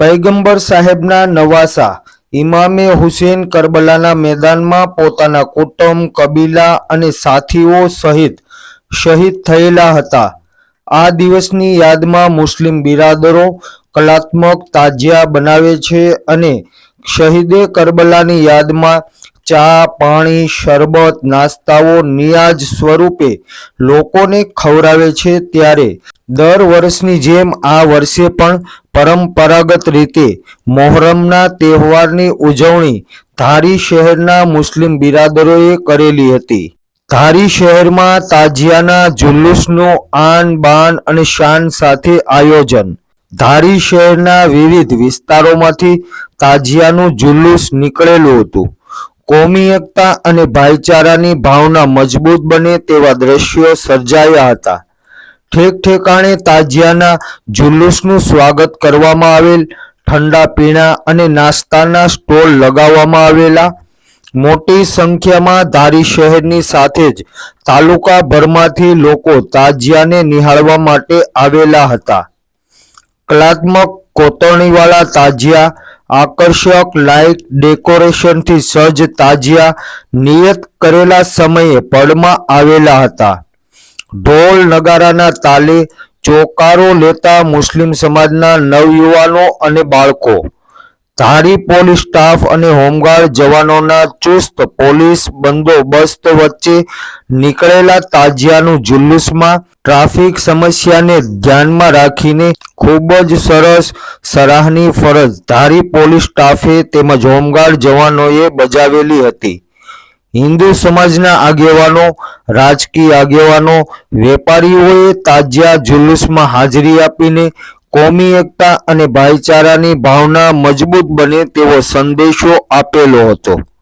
પૈગંબર સાહેબના નવાસા ઇમામે હુસેન કરબલાના મેદાનમાં પોતાના કુટુંબ, કબીલા અને સાથીઓ સહિત શહીદ થયેલા હતા. આ દિવસની યાદમાં મુસ્લિમ બિરાદરો કલાત્મક તાજિયા બનાવે છે અને શહીદે કરબલાની યાદમાં ચા, પાણી, શરબત, નાસ્તાઓ નિયાજ સ્વરૂપે લોકોને ખવડાવે છે ત્યારે દર વર્ષની જેમ આ વર્ષે પણ પરંપરાગત રીતે મોહરમના તહેવારની ઉજવણી ધારી શહેરના મુસ્લિમ બિરાદરોએ કરેલી હતી. ધારી શહેરમાં તાજિયાના જુલુસનું આન, બાન અને શાન સાથે આયોજન. ધારી શહેરના વિવિધ વિસ્તારોમાંથી તાજિયાનું જુલુસ નીકળેલું હતું. કોમી એકતા અને ભાઈચારાની ભાવના મજબૂત બને તેવા દ્રશ્યો સર્જાયા હતા. ઠેક ઠેકાણે તાજિયાના જુલુસનું સ્વાગત કરવામાં આવેલ, ઠંડા પીણા અને નાસ્તાના સ્ટોલ લગાવવામાં આવેલા. મોટી સંખ્યામાં ધારી શહેરની સાથે જ તાલુકાભરમાંથી લોકો તાજિયાને નિહાળવા માટે આવેલા હતા. કલાત્મક કોતરણીવાળા તાજિયા, આકર્ષક લાઇટ ડેકોરેશનથી સજ્જ તાજિયા નિયત કરેલા સમયે પડમાં આવેલા હતા. ઢોલ નગારાના તાલે ચોકારો લેતા મુસ્લિમ સમાજના નવયુવાનો અને બાળકો ધારી પોલીસ સ્ટાફ અને હોમગાર્ડ જવાનોના ચુસ્ત પોલીસ બંદોબસ્ત વચ્ચે નીકળેલા તાજિયાનું જુલુસમાં ટ્રાફિક સમસ્યાને ધ્યાનમાં રાખીને ખૂબ જ સરસ સરાહની ફરજ ધારી પોલીસ સ્ટાફે તેમજ હોમગાર્ડ જવાનોએ બજાવેલી હતી. હિન્દુ સમાજના આગેવાનો, રાજકીય આગેવાનો, વેપારીઓએ તાજિયા જુલુસમાં હાજરી આપીને કોમી એકતા અને ભાઈચારાની ભાવના મજબૂત બને તેવો સંદેશો આપેલો હતો.